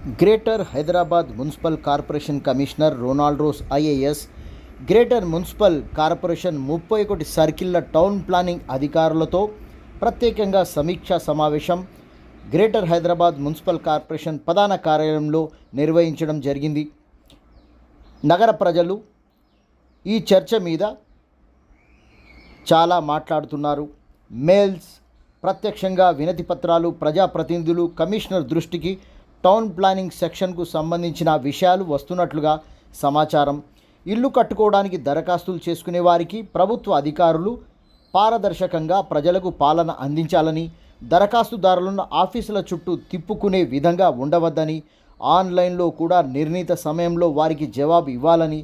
Greater Hyderabad municipal corporation commissioner Ronald Ross IAS. Greater municipal corporation ముప్పై ఒకటి సర్కిళ్ళ town planning అధికారులతో ప్రత్యేకంగా సమీక్షా సమావేశం. గ్రేటర్ హైదరాబాద్ మున్సిపల్ కార్పొరేషన్ ప్రధాన కార్యాలయంలో నిర్వహించడం జరిగింది. నగర ప్రజలు ఈ చర్చ మీద చాలా మాట్లాడుతున్నారు. మెయిల్స్ ప్రత్యక్షంగా వినతి పత్రాలు ప్రజాప్రతినిధులు కమిషనర్ దృష్టికి టౌన్ ప్లానింగ్ సెక్షన్కు సంబంధించిన విషయాలు వస్తున్నట్లుగా సమాచారం. ఇల్లు కట్టుకోవడానికి దరఖాస్తులు చేసుకునే వారికి ప్రభుత్వ అధికారులు పారదర్శకంగా ప్రజలకు పాలన అందించాలని దరఖాస్తుదారులను ఆఫీసుల చుట్టూ తిప్పుకునే విధంగా ఉండవద్దని ఆన్లైన్లో కూడా నిర్ణీత సమయంలో వారికి జవాబు ఇవ్వాలని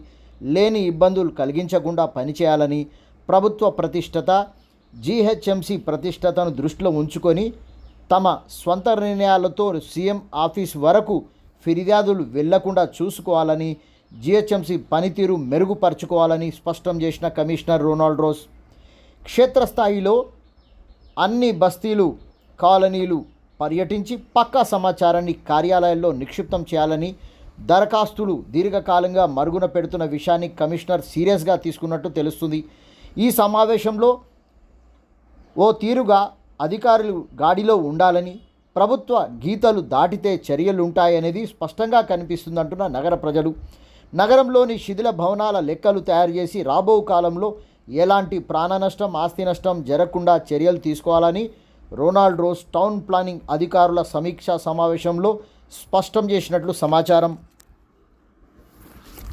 లేని ఇబ్బందులు కలిగించకుండా పనిచేయాలని ప్రభుత్వ ప్రతిష్టత జీహెచ్ఎంసీ ప్రతిష్టతను దృష్టిలో ఉంచుకొని తమ స్వంత నిర్ణయాలతో సీఎం ఆఫీస్ వరకు ఫిర్యాదులు వెళ్ళకుండా చూసుకోవాలని జిహెచ్ఎంసీ పనితీరు మెరుగుపరుచుకోవాలని స్పష్టం చేసిన కమిషనర్ రొనాల్డ్ రోస్. క్షేత్రస్థాయిలో అన్ని బస్తీలు కాలనీలు పర్యటించి పక్కా సమాచారాన్ని కార్యాలయాల్లో నిక్షిప్తం చేయాలని దరఖాస్తులు దీర్ఘకాలంగా మరుగున పెడుతున్న విషయాన్ని కమిషనర్ సీరియస్గా తీసుకున్నట్టు తెలుస్తుంది. ఈ సమావేశంలో ఓ తీరుగా అధికారులు గాడిలో ఉండాలని ప్రభుత్వ గీతలు దాటితే చర్యలుంటాయనేది స్పష్టంగా కనిపిస్తుందంటున్న నగర ప్రజలు. నగరంలోని శిథిల భవనాల లెక్కలు తయారు చేసి రాబో కాలంలో ఎలాంటి ప్రాణ నష్టం ఆస్తి నష్టం జరగకుండా చర్యలు తీసుకోవాలని రొనాల్డ్ రోస్ టౌన్ ప్లానింగ్ అధికారుల సమీక్షా సమావేశంలో స్పష్టం చేసినట్లు సమాచారం.